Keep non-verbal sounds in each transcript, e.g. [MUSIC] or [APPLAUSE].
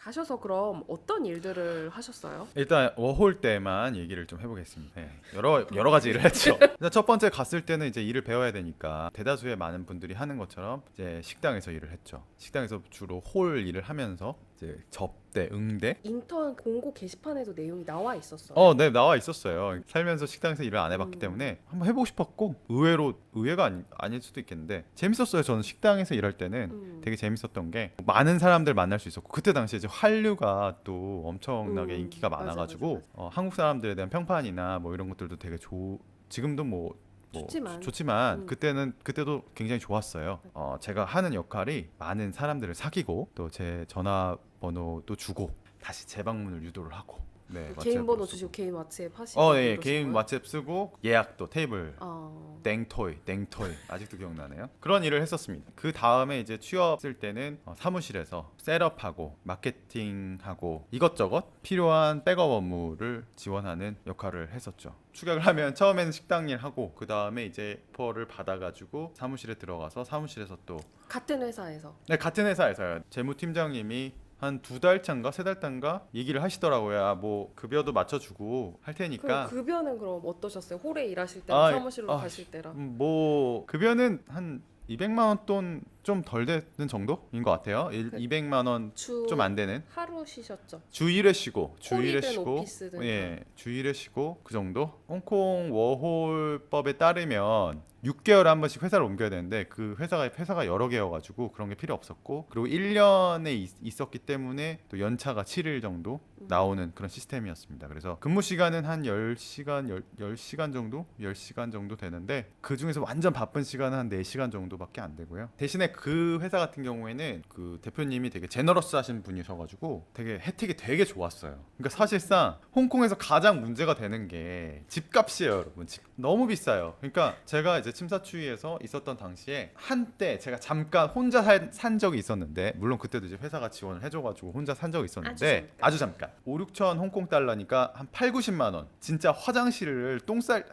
가셔서 그럼 어떤 일들을 하셨어요? 일단 워홀 때만 얘기를 좀 해보겠습니다. 네, 여러 여러 가지 일을 했죠. [LAUGHS] 일단 첫 번째 갔을 때는 이제 일을 배워야 되니까 대다수의 많은 분들이 하는 것처럼 이제 식당에서 일을 했죠. 식당에서 주로 홀 일을 하면서 이제 접대, 응대. 인턴 공고 게시판에도 내용이 나와 있었어요. 어, 네 나와 있었어요. 살면서 식당에서 일을 안 해봤기 음. 때문에 한번 해보고 싶었고 의외로 의외가 아니, 아닐 수도 있겠는데 재밌었어요. 저는 식당에서 일할 때는 음. 되게 재밌었던 게 많은 사람들 만날 수 있었고 그때 당시에 이제 한류가 또 엄청나게 음, 인기가 맞아, 많아가지고 맞아, 어, 한국 사람들에 대한 평판이나 뭐 이런 것들도 되게 좋 지금도 뭐, 뭐 좋지만. 좋지만 음. 그때는 그때도 굉장히 좋았어요. 네. 어, 제가 하는 역할이 많은 사람들을 사귀고 또 제 전화 번호도 주고 다시 재방문을 유도를 하고 네, 개인 왓츠앱으로 번호 쓰고. 주시고 개인 왓츠앱 하시고 어, 예? 개인 왓츠앱 쓰고 예약도 테이블 어. 땡토이, 땡토이 아직도 기억나네요. 그런 일을 했었습니다. 그 다음에 이제 취업했을 때는 어, 사무실에서 셋업하고 마케팅하고 이것저것 필요한 백업 업무를 지원하는 역할을 했었죠. 추격을 하면 처음에는 식당 일 하고 그 다음에 이제 오퍼를 받아가지고 사무실에 들어가서 사무실에서 또 같은 회사에서 네, 같은 회사에서요. 재무팀장님이 한 두 달 차인가 세 달 차인가 얘기를 하시더라고요. 아, 뭐 급여도 맞춰주고 할 테니까 급여는 그럼 어떠셨어요? 홀에 일하실 때 아, 사무실로 아, 가실 때랑 음, 뭐 급여는 한 200만 원 돈좀 덜 되는 정도인 것 같아요. 일, 그 200만 원 주 좀 안 되는. 하루 쉬셨죠? 주 1회 쉬고 주 1회 홀이든 쉬고 오피스든 예, 주 1회 쉬고 그 정도. 홍콩 워홀법에 따르면 6개월에 한 번씩 회사를 옮겨야 되는데 그 회사가 회사가 여러 개여가지고 그런 게 필요 없었고 그리고 1년에 있, 었기 때문에 또 연차가 7일 정도 음. 나오는 그런 시스템이었습니다. 그래서 근무 시간은 한 10시간 10, 10 시간 정도 10시간 정도 되는데 그 중에서 완전 바쁜 시간은 한 4시간 정도밖에 안 되고요. 대신에 그 회사 같은 경우에는 그 대표님이 되게 제너러스 하신 분이셔가지고 되게 혜택이 되게 좋았어요. 그러니까 사실상 홍콩에서 가장 문제가 되는 게 집값이에요, 여러분. 집 너무 비싸요. 그러니까 제가 이제 침사추이에서 있었던 당시에 한때 제가 잠깐 혼자 살, 산 적이 있었는데 물론 그때도 이제 회사가 지원을 해줘가지고 혼자 산 적이 있었는데 아주 잠깐 5, 6천 홍콩 달러니까 한 8, 90만 원 진짜 화장실을 똥쌀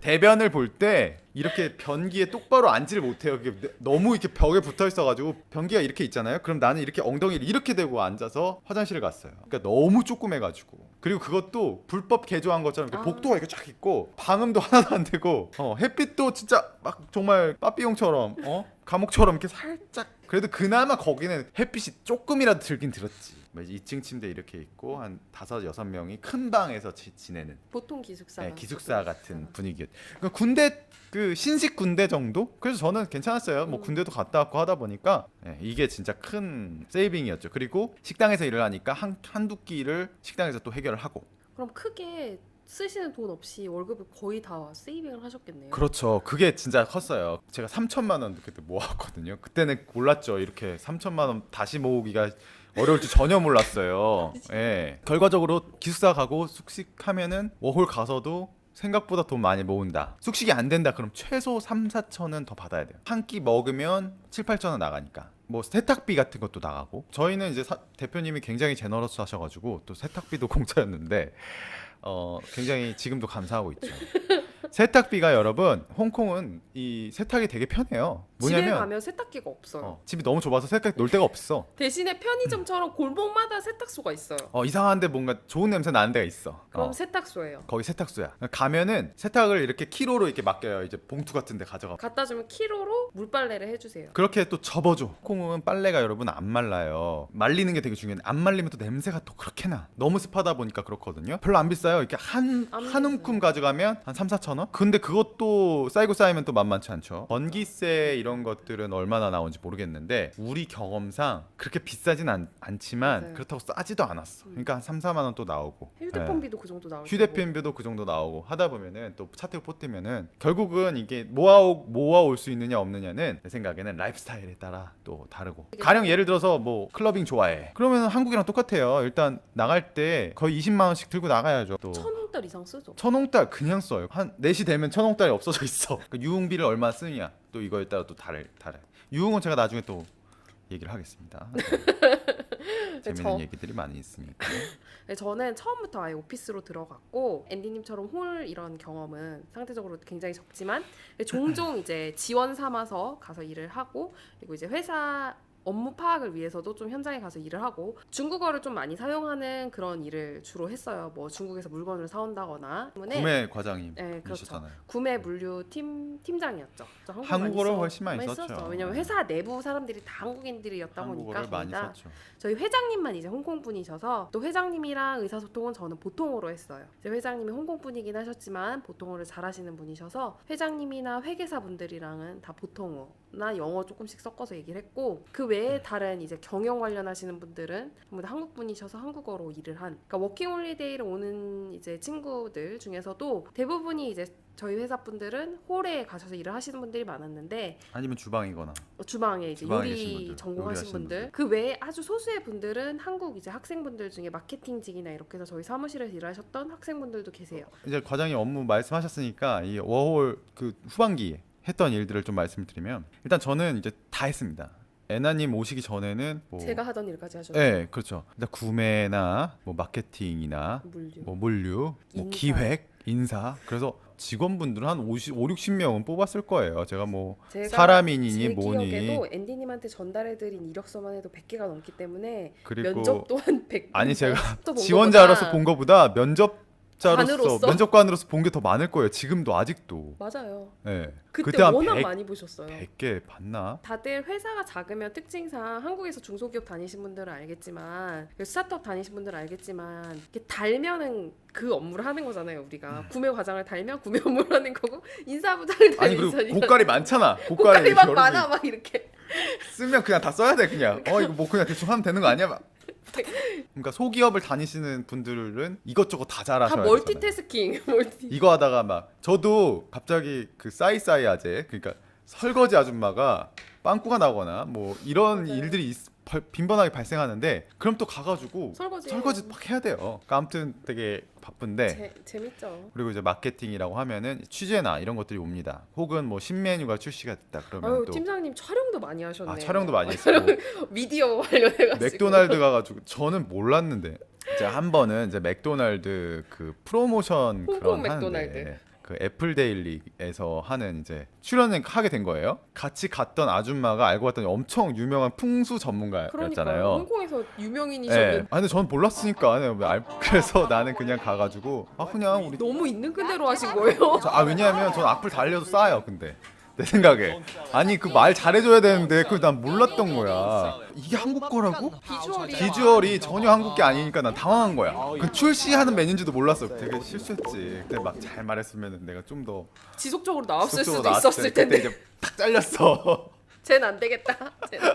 대변을 볼 때 이렇게 변기에 똑바로 앉지를 못해요. 그게 너무 이렇게 벽에 붙어 있어가지고 변기가 이렇게 있잖아요. 그럼 나는 이렇게 엉덩이를 이렇게 대고 앉아서 화장실을 갔어요. 그러니까 너무 조그매가지고 그리고 그것도 불법 개조한 것처럼 이렇게 아. 복도가 이렇게 쫙 있고 방음도 [LAUGHS] 하나도 안 되고 어, 햇빛도 진짜 막 정말 빠삐용처럼 어 감옥처럼 이렇게 살짝 그래도 그나마 거기는 햇빛이 조금이라도 들긴 들었지. 뭐 2층 침대 이렇게 있고 한 다섯 여섯 명이 큰 방에서 지, 지내는 보통 기숙사 네, 기숙사 같은 분위기. 그러니까 군대 그 신식 군대 정도? 그래서 저는 괜찮았어요. 뭐 음. 군대도 갔다 왔고 하다 보니까 네, 이게 진짜 큰 세이빙이었죠. 그리고 식당에서 일을 하니까 한 한두 끼를 식당에서 또 해결을 하고. 그럼 크게 쓰시는 돈 없이 월급을 거의 다 세이빙을 하셨겠네요. 그렇죠. 그게 진짜 컸어요. 제가 3천만 원 그때 모았거든요. 그때는 몰랐죠. 이렇게 3천만 원 다시 모으기가 어려울 줄 전혀 몰랐어요. [LAUGHS] 예. 결과적으로 기숙사 가고 숙식하면은 워홀 가서도 생각보다 돈 많이 모은다. 숙식이 안 된다. 그럼 최소 3, 4천은 더 받아야 돼요. 한 끼 먹으면 7, 8천 원 나가니까. 뭐 세탁비 같은 것도 나가고. 저희는 이제 사- 대표님이 굉장히 제너러스 하셔가지고 또 세탁비도 [LAUGHS] 공짜였는데 어 굉장히 지금도 감사하고 있죠. [LAUGHS] 세탁비가 여러분 홍콩은 이 세탁이 되게 편해요. 집에 뭐냐면 가면 세탁기가 없어요. 어, 집이 너무 좁아서 세탁 놀 데가 없어. 대신에 편의점처럼 골목마다 세탁소가 있어요. 어 이상한데 뭔가 좋은 냄새 나는 데가 있어. 그럼 어, 세탁소예요. 거기 세탁소야. 가면은 세탁을 이렇게 키로로 이렇게 맡겨요. 이제 봉투 같은 데 가져가. 갖다 주면 키로로 물빨래를 해주세요. 그렇게 또 접어줘. 홍콩은 빨래가 여러분 안 말라요. 말리는 게 되게 중요해. 안 말리면 또 냄새가 또 그렇게 나. 너무 습하다 보니까 그렇거든요. 별로 안 비싸요. 이렇게 한, 안 한 움큼 가져가면 한 3, 4천 원? 근데 그것도 쌓이고 쌓이면 또 만만치 않죠. 전기세 이런 것들은 얼마나 나오는지 모르겠는데 우리 경험상 그렇게 비싸진 않, 않지만 맞아요. 그렇다고 싸지도 않았어. 그러니까 한 3, 4만 원 또 나오고. 네. 휴대폰비도 그 정도 나올 휴대폰비도 그 정도 나오고 하다 보면은 또 차트를 뽑으면은 결국은 이게 모아오 모아올 수 있느냐 없느냐는 내 생각에는 라이프 스타일에 따라 또 다르고 가령 예를 들어서 뭐 클러빙 좋아해 그러면 한국이랑 똑같아요 일단 나갈 때 거의 20만 원씩 들고 나가야죠 또 천 원달 이상 쓰죠. 천원달 그냥 써요 한 4시 되면 천원달이 없어져 있어. [LAUGHS] 그 유흥비를 얼마 쓰느냐. 또 이거에 따라 또 다르 다르 유흥은 제가 나중에 또 얘기를 하겠습니다. [LAUGHS] 재밌는 저- 얘기들이 많이 있으니까. [LAUGHS] 네, 저는 처음부터 아예 오피스로 들어갔고 앤디님처럼 홀 이런 경험은 상대적으로 굉장히 적지만 종종 이제 지원 삼아서 가서 일을 하고 그리고 이제 회사 업무 파악을 위해서도 좀 현장에 가서 일을 하고 중국어를 좀 많이 사용하는 그런 일을 주로 했어요. 뭐 중국에서 물건을 사온다거나 때문에 구매 과장님 네, 그렇죠. 이셨잖아요. 구매 물류 팀 팀장이었죠. 저 한국어를 많이 써- 훨씬 많이 썼죠. 썼죠. 왜냐면 회사 내부 사람들이 다 한국인들이었다 보니까 한국어를 많이 거의 다 썼죠. 저희 회장님만 이제 홍콩 분이셔서 또 회장님이랑 의사소통은 저는 보통어로 했어요. 이제 회장님이 홍콩 분이긴 하셨지만 보통어를 잘하시는 분이셔서 회장님이나 회계사 분들이랑은 다 보통어 나 영어 조금씩 섞어서 얘기를 했고 그 외에 다른 이제 경영 관련하시는 분들은 전부 다 한국 분이셔서 한국어로 일을 한. 그러니까 워킹 홀리데이를 오는 이제 친구들 중에서도 대부분이 이제 저희 회사 분들은 홀에 가셔서 일을 하시는 분들이 많았는데 아니면 주방이거나 주방에 이제 주방에 계신 요리 분들, 전공하신 요리하시는 분들 분들. 그 외에 아주 소수의 분들은 한국 이제 학생분들 중에 마케팅직이나 이렇게 해서 저희 사무실에서 일하셨던 학생분들도 계세요. 이제 과장님 업무 말씀하셨으니까 이 워홀 그 후반기 했던 일들을 좀 말씀드리면 일단 저는 이제 다 했습니다. 애나님 오시기 전에는 뭐 제가 하던 일까지 하셨죠. 네, 그렇죠. 일단 구매나 뭐 마케팅이나 물류. 뭐 물류, 뭐 인사. 기획, 인사. 그래서 직원분들은 한 50, 5, 60명은 뽑았을 거예요. 제가 뭐 제가 사람인이니 제 뭐니 기억에도 앤디님한테 전달해드린 이력서만 해도 100개가 넘기 때문에 그리고 면접 또한 100. 아니, 제가 지원자로서 본 것보다 면접자로서 관으로서? 면접관으로서 본 게 더 많을 거예요. 지금도 아직도. 맞아요. 네. 그때, 한 워낙 100, 많이 보셨어요. 100개 봤나? 다들 회사가 작으면 특징상 한국에서 중소기업 다니신 분들은 알겠지만 스타트업 다니신 분들은 알겠지만 이렇게 달면은 그 업무를 하는 거잖아요 우리가 구매 과장을 달면 구매 업무를 하는 거고 인사부장을 음. 아니 달면 그리고 고깔이 많잖아. 고깔이 막 많아 막 이렇게 쓰면 그냥 다 써야 돼 그냥. 어 이거 뭐 그냥 대충 하면 되는 거 아니야? 막. 그러니까 소기업을 다니시는 분들은 이것저것 다 다 잘하셔야 되잖아요. 멀티태스킹 [LAUGHS] 멀티 이거 하다가 막 저도 갑자기 그 싸이싸이 아재 그러니까 설거지 아줌마가 빵꾸가 나거나 뭐 이런 맞아요. 일들이 있- 발- 빈번하게 발생하는데 그럼 또 가가지고 설거지 설거지 막 해야 돼요. 그러니까 아무튼 되게 바쁜데 재, 재밌죠 그리고 이제 마케팅이라고 하면은 취재나 이런 것들이 옵니다. 혹은 뭐 신메뉴가 출시가 됐다 그러면 아유 또 팀장님 촬영도 많이 하셨네 아, 촬영도 많이 [LAUGHS] 했고 미디어 관련해가지고 맥도날드 가가지고 저는 몰랐는데 이제 한 번은 이제 맥도날드 그 프로모션 홍콩 그런 맥도날드. 하는데 그 애플 데일리에서 하는 이제 출연을 하게 된 거예요. 같이 갔던 아줌마가 알고 봤더니 엄청 유명한 풍수 그러니까 전문가였잖아요. 홍콩에서 유명인이셨는데 예. 아 근데 저는 몰랐으니까. 네, 왜 알- 그래서 나는 그냥 가가지고 아 그냥 우리 너무 있는 그대로 하신 거예요? 저- 아 왜냐하면 전 악플 달려도 싸요 근데 내 생각에. 아니 그 말 잘해줘야 되는데 그걸 난 몰랐던 거야. 이게 한국 거라고? 비주얼이 비주얼이 전혀 한국 게 아니니까 난 당황한 거야. 그 출시하는 메뉴인지도 몰랐어. 되게 실수했지. 근데 막잘 말했으면 내가 좀더 지속적으로 나왔을 수도 있었을 텐데. 그때 이제 딱 잘렸어 쟤는 안 되겠다. [LAUGHS] 쟤는.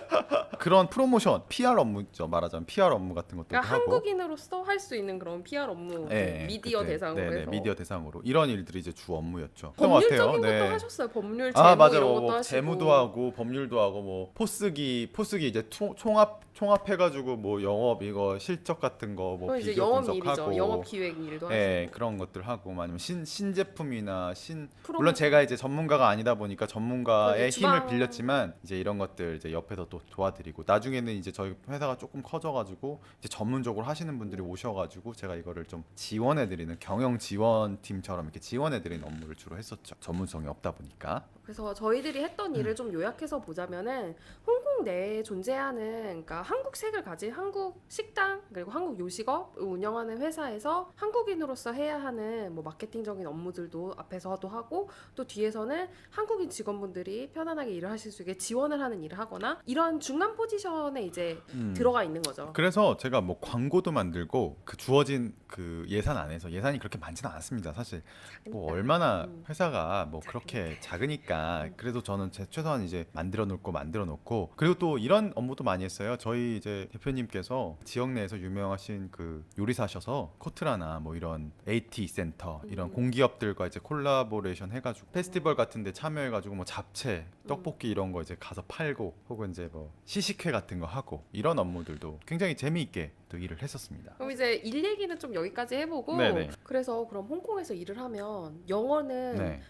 그런 프로모션 PR 업무죠 말하자면 PR 업무 같은 것도 그러니까 하고 한국인으로서 할 수 있는 그런 PR 업무, 예, 그 미디어 그때, 대상으로 네네, 해서 미디어 대상으로 이런 일들이 이제 주 업무였죠 것 법률적인 같아요. 것도 네. 하셨어요. 법률, 재무 아 맞아요. 이런 뭐 것도 하시고 재무도 하고 법률도 하고 뭐 포스기 포스기 이제 총, 총합 총합해가지고 뭐 영업 이거 실적 같은 거뭐 그건 이제 비교 영업 분석하고 일이죠. 영업 기획 일도 예 하시고 그런 것들 하고 뭐 아니면 신 신제품이나 신 프로모- 물론 제가 이제 전문가가 아니다 보니까 전문가의 그렇죠. 주방- 힘을 빌렸지만 이제 이런 것들 이제 옆에서 또 도와드리고 나중에는 이제 저희 회사가 조금 커져가지고 이제 전문적으로 하시는 분들이 오셔가지고 제가 이거를 좀 지원해드리는 경영 지원팀처럼 이렇게 지원해드리는 업무를 주로 했었죠. 전문성이 없다 보니까. 그래서 저희들이 했던 일을 좀 요약해서 보자면은 홍콩 내에 존재하는 그러니까 한국색을 가진 한국 식당 그리고 한국 요식업 운영하는 회사에서 한국인으로서 해야 하는 뭐 마케팅적인 업무들도 앞에서도 하고 또 뒤에서는 한국인 직원분들이 편안하게 일을 하실 수 있게 지원을 하는 일을 하거나 이런 중간 포지션에 이제 음. 들어가 있는 거죠. 그래서 제가 뭐 광고도 만들고 그 주어진 그 예산 안에서 예산이 그렇게 많지는 않습니다. 사실 뭐 얼마나 음. 회사가 뭐 그렇게 작으니까 그래도 저는 제 최소한 이제 만들어 놓고 만들어 놓고 그리고 또 이런 업무도 많이 했어요. 저희 이제 대표님께서 지역 내에서 유명하신 그 요리사셔서 코트라나 뭐 이런 AT 센터 이런 음. 공기업들과 이제 콜라보레이션 해가지고 페스티벌 같은데 참여해가지고 뭐 잡채, 떡볶이 이런 거 이제 가서 팔고 혹은 이제 뭐 시식회 같은 거 하고 이런 업무들도 굉장히 재미있게 또 일을 했었습니다. 그럼 이제 일 얘기는 좀 여기까지 해보고 네네. 그래서 그럼 홍콩에서 일을 하면 영어는 네.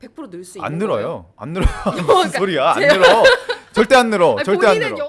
100%늘 수 있는 안? 늘어요. 안 [LAUGHS] 늘어요. 무슨 그러니까 소리야? 안 늘어. 절대 안 늘어. 아니, 절대 안 본인은 늘어.